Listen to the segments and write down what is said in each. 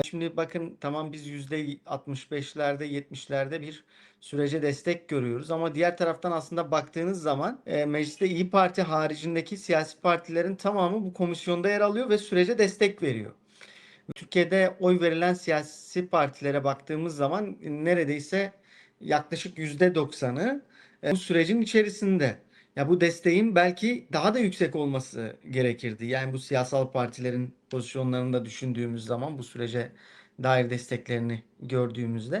Şimdi bakın tamam biz %65'lerde 70'lerde bir sürece destek görüyoruz ama diğer taraftan aslında baktığınız zaman e, mecliste İyi Parti haricindeki siyasi partilerin tamamı bu komisyonda yer alıyor ve sürece destek veriyor. Türkiye'de oy verilen siyasi partilere baktığımız zaman neredeyse yaklaşık %90'ı e, bu sürecin içerisinde. Ya bu desteğin belki daha da yüksek olması gerekirdi. Yani bu siyasal partilerin pozisyonlarını da düşündüğümüz zaman bu sürece dair desteklerini gördüğümüzde.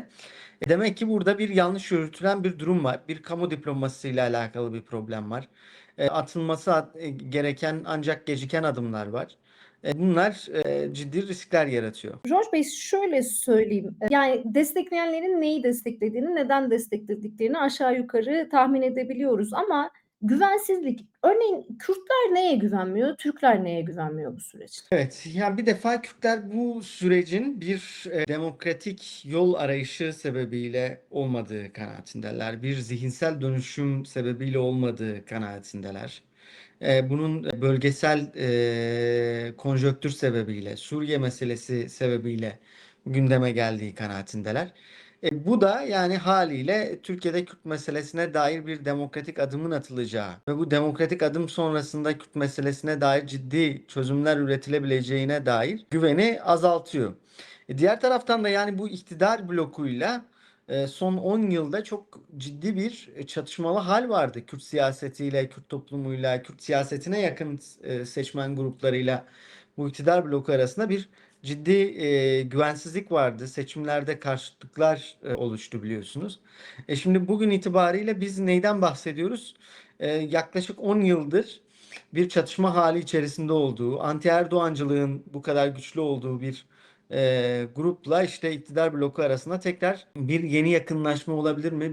E, Demek ki burada bir yanlış yürütülen bir durum var. Bir kamu diplomasisiyle alakalı bir problem var. E, Atılması at- e, gereken ancak geciken adımlar var. E, Bunlar e, ciddi riskler yaratıyor. George Bey şöyle söyleyeyim. Yani destekleyenlerin neyi desteklediğini, neden desteklediklerini aşağı yukarı tahmin edebiliyoruz ama güvensizlik. Örneğin Kürtler neye güvenmiyor, Türkler neye güvenmiyor bu süreçte? Evet, ya bir defa Kürtler bu sürecin bir e, demokratik yol arayışı sebebiyle olmadığı kanaatindeler. Bir zihinsel dönüşüm sebebiyle olmadığı kanaatindeler. E, bunun bölgesel e, konjonktür sebebiyle, Suriye meselesi sebebiyle gündeme geldiği kanaatindeler. E, bu da yani haliyle Türkiye'de Kürt meselesine dair bir demokratik adımın atılacağı ve bu demokratik adım sonrasında Kürt meselesine dair ciddi çözümler üretilebileceğine dair güveni azaltıyor. E, diğer taraftan da yani bu iktidar blokuyla e, son 10 yılda çok ciddi bir e, çatışmalı hal vardı. Kürt siyasetiyle, Kürt toplumuyla, Kürt siyasetine yakın e, seçmen gruplarıyla bu iktidar bloku arasında bir ciddi e, güvensizlik vardı. Seçimlerde karşıtlıklar e, oluştu biliyorsunuz. E şimdi bugün itibariyle biz neyden bahsediyoruz? E, yaklaşık 10 yıldır bir çatışma hali içerisinde olduğu, anti-Erdoğancılığın bu kadar güçlü olduğu bir e, grupla işte iktidar bloku arasında tekrar bir yeni yakınlaşma olabilir mi?